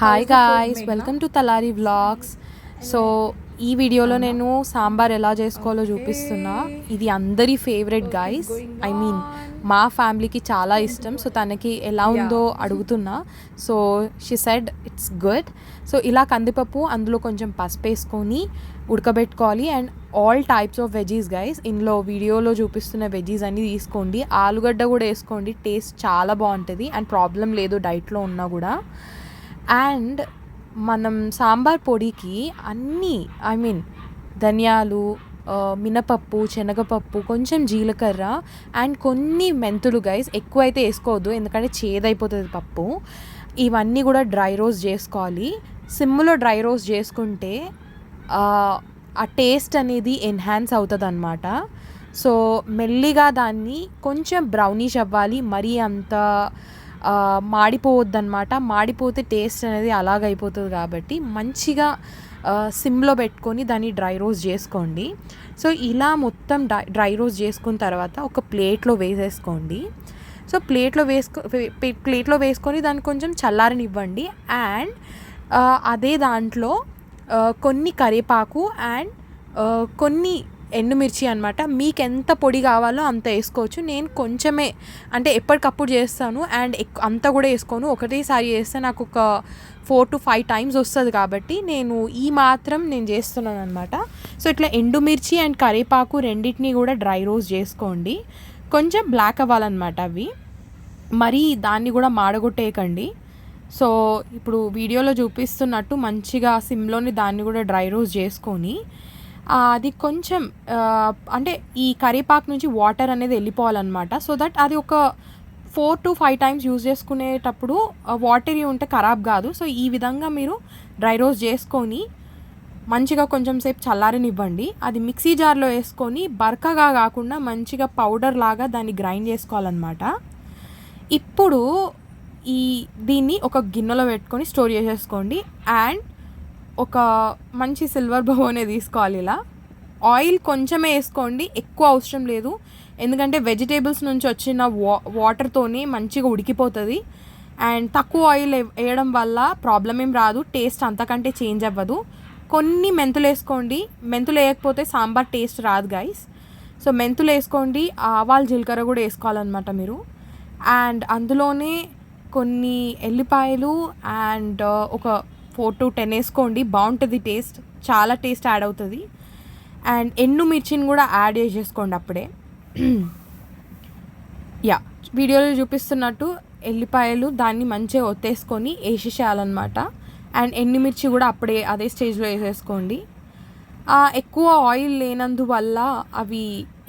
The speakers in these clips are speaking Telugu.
Hi guys welcome to Talari vlogs so ఈ వీడియోలో నేను సాంబార్ ఎలా చేసుకోవాలో చూపిస్తున్నా. ఇది అందరి ఫేవరెట్ గాయస్ ఐ మీన్ మా ఫ్యామిలీకి చాలా ఇష్టం. సో తనకి ఎలా ఉందో అడుగుతున్నా. So she said it's good so ఇలా కందిపప్పు అందులో కొంచెం పసుపు వేసుకొని ఉడకబెట్టుకోవాలి. And all types of veggies guys ఇందులో వీడియోలో చూపిస్తున్న వెజీస్ అన్ని తీసుకోండి. ఆలుగడ్డ కూడా వేసుకోండి. టేస్ట్ చాలా బాగుంటుంది. అండ్ ప్రాబ్లం లేదు డైట్లో ఉన్నా కూడా. అండ్ మనం సాంబార్ పొడికి అన్నీ ఐ మీన్ ధనియాలు మినపప్పు శనగపప్పు కొంచెం జీలకర్ర అండ్ కొన్ని మెంతులు గైస్ ఎక్కువైతే వేసుకోవద్దు. ఎందుకంటే చేదైపోతుంది పప్పు. ఇవన్నీ కూడా డ్రై రోస్ట్ చేసుకోవాలి. సిమ్లో డ్రై రోస్ట్ చేసుకుంటే ఆ, ఆ టేస్ట్ అనేది ఎన్హాన్స్ అవుతుంది అనమాట సో మెల్లిగా దాన్ని కొంచెం బ్రౌనిష్ అవ్వాలి. మరీ అంత మాడిపోవద్దనమాట మాడిపోతే టేస్ట్ అనేది అలాగైపోతుంది కాబట్టి మంచిగా సిమ్లో పెట్టుకొని దాన్ని డ్రై రోస్ట్ చేసుకోండి. సో ఇలా మొత్తం డ్రై డ్రై రోస్ట్ చేసుకున్న తర్వాత ఒక ప్లేట్లో వేసేసుకోండి. సో ప్లేట్లో వేసుకో ప్లేట్లో వేసుకొని దాన్ని కొంచెం చల్లారనివ్వండి. అండ్ అదే దాంట్లో కొన్ని కరివేపాకు అండ్ కొన్ని ఎండుమిర్చి అనమాట మీకు ఎంత పొడి కావాలో అంత వేసుకోవచ్చు. నేను కొంచెమే అంటే ఎప్పటికప్పుడు చేస్తాను అండ్ ఎక్ అంతా కూడా వేసుకోను. ఒకటేసారి చేస్తే నాకు ఒక ఫోర్ టు ఫైవ్ టైమ్స్ వస్తుంది కాబట్టి నేను ఈ మాత్రం నేను చేస్తున్నాను అనమాట సో ఇట్లా ఎండుమిర్చి అండ్ కరివేపాకు రెండింటిని కూడా డ్రై రోస్ట్ చేసుకోండి. కొంచెం బ్లాక్ అవ్వాలన్నమాట అవి. మరి దాన్ని కూడా మాడగొట్టేయకండి. సో ఇప్పుడు వీడియోలో చూపిస్తున్నట్టు మంచిగా సిమ్లోని దాన్ని కూడా డ్రై రోస్ట్ చేసుకొని అది కొంచెం అంటే ఈ కరివేపాకు నుంచి వాటర్ అనేది వెళ్ళిపోవాలన్నమాట. సో దట్ అది ఒక four to five times use చేసుకునేటప్పుడు వాటర్ ఉంటే ఖరాబ్ కాదు. సో ఈ విధంగా మీరు డ్రై రోస్ట్ చేసుకొని మంచిగా కొంచెం సేపు చల్లారనివ్వండి. అది మిక్సీ జార్లో వేసుకొని బర్కగా కాకుండా మంచిగా పౌడర్ లాగా దాన్ని గ్రైండ్ చేసుకోవాలన్నమాట. ఇప్పుడు ఈ దీన్ని ఒక గిన్నెలో పెట్టుకొని స్టోర్ చేసేసుకోండి. అండ్ ఒక మంచి సిల్వర్ బగోనే తీసుకోవాలి ఇలా. ఆయిల్ కొంచెమే వేసుకోండి ఎక్కువ అవసరం లేదు. ఎందుకంటే వెజిటేబుల్స్ నుంచి వచ్చిన వా వాటర్తోనే మంచిగా ఉడికిపోతుంది. అండ్ తక్కువ ఆయిల్ వేయడం వల్ల ప్రాబ్లం ఏం రాదు టేస్ట్ అంతకంటే చేంజ్ అవ్వదు. కొన్ని మెంతులు వేసుకోండి మెంతులు వేయకపోతే సాంబార్ టేస్ట్ రాదు గైస్ సో మెంతులు వేసుకోండి ఆవాలు జీలకర్ర కూడా వేసుకోవాలన్నమాట మీరు. అండ్ అందులోనే కొన్ని ఎల్లిపాయలు అండ్ uh, ఒక ఫోర్ టు టెన్ వేసుకోండి. బాగుంటుంది టేస్ట్. చాలా టేస్ట్ యాడ్ అవుతుంది. అండ్ ఎండు మిర్చిని కూడా యాడ్ చేసేసుకోండి అప్పుడే. యా వీడియోలో చూపిస్తున్నట్టు ఎల్లిపాయలు దాన్ని మంచిగా ఒత్తేసుకొని వేసేసేయాలన్నమాట. అండ్ ఎండుమిర్చి కూడా అప్పుడే అదే స్టేజ్లో వేసేసుకోండి. ఎక్కువ ఆయిల్ లేనందువల్ల అవి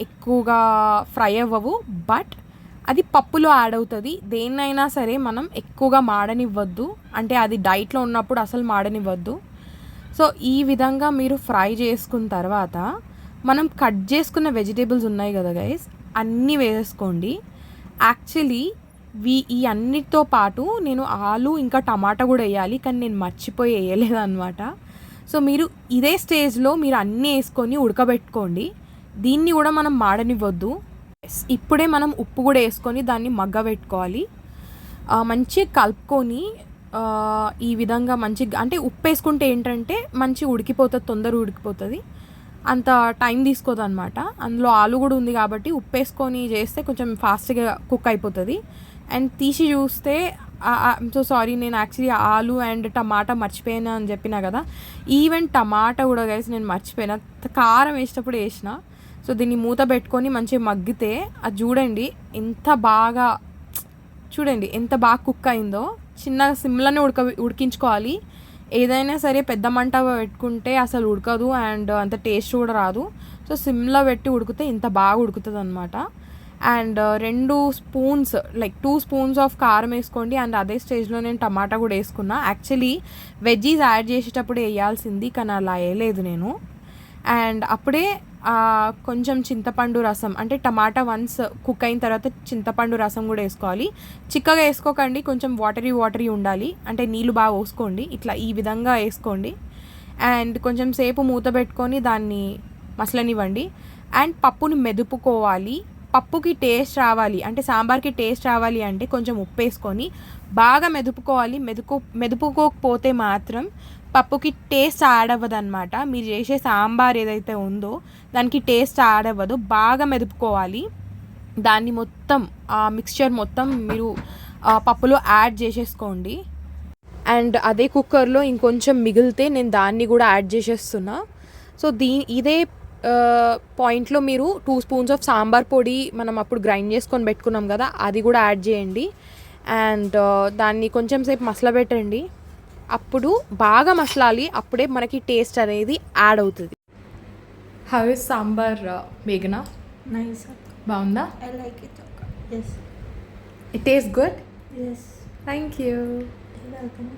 ఎక్కువగా ఫ్రై అవ్వవు. బట్ అది పప్పులో యాడ్ అవుతుంది. దేన్నైనా సరే మనం ఎక్కువగా మాడనివ్వద్దు. అంటే అది డైట్లో ఉన్నప్పుడు అసలు మాడనివ్వద్దు. సో ఈ విధంగా మీరు ఫ్రై చేసుకున్న తర్వాత మనం కట్ చేసుకున్న వెజిటేబుల్స్ ఉన్నాయి కదా గైస్ అన్నీ వేసేసుకోండి. యాక్చువల్లీ వీ ఈ అన్నిటితో పాటు నేను ఆలు ఇంకా టమాటా కూడా వేయాలి. కానీ నేను మర్చిపోయి వేయలేదు అనమాట సో మీరు ఇదే స్టేజ్లో మీరు అన్నీ వేసుకొని ఉడకబెట్టుకోండి. దీన్ని కూడా మనం మాడనివ్వద్దు. ఇప్పుడే మనం ఉప్పు కూడా వేసుకొని దాన్ని మగ్గబెట్టుకోవాలి పెట్టుకోవాలి. మంచిగా కలుపుకొని ఈ విధంగా మంచిగా అంటే ఉప్పు వేసుకుంటే ఏంటంటే మంచి ఉడికిపోతుంది తొందరగా ఉడికిపోతుంది. అంత టైం తీసుకోదు అనమాట అందులో ఆలు కూడా ఉంది కాబట్టి ఉప్పు వేసుకొని చేస్తే కొంచెం ఫాస్ట్గా కుక్ అయిపోతుంది. అండ్ తీసి చూస్తే సో సారీ నేను యాక్చువల్లీ ఆలు అండ్ టమాటా మర్చిపోయాను అని చెప్పినా కదా ఈవెన్ టమాటా కూడా కలిసి నేను మర్చిపోయినా. కారం వేసేటప్పుడు వేసిన. సో దీన్ని మూత పెట్టుకొని మంచిగా మగ్గితే అది చూడండి ఎంత బాగా చూడండి ఎంత బాగా కుక్ అయిందో. చిన్న సిమ్లోనే ఉడక ఉడికించుకోవాలి. ఏదైనా సరే పెద్ద మంట పెట్టుకుంటే అసలు ఉడకదు అండ్ అంత టేస్ట్ కూడా రాదు. సో సిమ్లో పెట్టి ఉడికితే ఇంత బాగా ఉడుకుతుంది అనమాట అండ్ రెండు spoons like two spoons of కారం వేసుకోండి. అండ్ అదే స్టేజ్లో నేను టమాటా కూడా వేసుకున్నా. యాక్చువల్లీ వెజ్జీస్ యాడ్ చేసేటప్పుడు వేయాల్సింది కానీ అలా వేయలేదు నేను. అండ్ అప్పుడే కొంచెం చింతపండు రసం అంటే టమాటా వన్స్ కుక్ అయిన తర్వాత చింతపండు రసం కూడా వేసుకోవాలి. చిక్కగా వేసుకోకండి కొంచెం వాటరీ వాటరీ ఉండాలి. అంటే నీళ్ళు బాగా పోసుకోండి ఇట్లా ఈ విధంగా వేసుకోండి. అండ్ కొంచెం సేపు మూత పెట్టుకొని దాన్ని మసలనివ్వండి. అండ్ పప్పుని మెదుపుకోవాలి. పప్పుకి టేస్ట్ రావాలి అంటే సాంబార్కి టేస్ట్ రావాలి అంటే కొంచెం ఉప్పు వేసుకొని బాగా మెదుపుకోవాలి. మెదుపు మెదుపుకోకపోతే మాత్రం పప్పుకి టేస్ట్ యాడ్ అవ్వదు అనమాట మీరు చేసే సాంబార్ ఏదైతే ఉందో దానికి టేస్ట్ యాడ్ అవ్వదు బాగా మెదుపుకోవాలి. దాన్ని మొత్తం ఆ మిక్స్చర్ మొత్తం మీరు పప్పులో యాడ్ చేసేసుకోండి. అండ్ అదే కుక్కర్లో ఇంకొంచెం మిగిలితే నేను దాన్ని కూడా యాడ్ చేసేస్తున్నా. సో దీ ఇదే పాయింట్లో మీరు టూ స్పూన్స్ ఆఫ్ సాంబార్ పొడి మనం అప్పుడు గ్రైండ్ చేసుకొని పెట్టుకున్నాం కదా అది కూడా యాడ్ చేయండి. అండ్ దాన్ని కొంచెం సేపు మసల పెట్టండి అప్పుడు బాగా మసలాలి అప్పుడే మనకి టేస్ట్ అనేది యాడ్ అవుతుంది హౌ ఇస్ సాంబార్ మేఘనా Nice. బాగుందా I like it. Yes. It taste good Yes. Thank you You're welcome.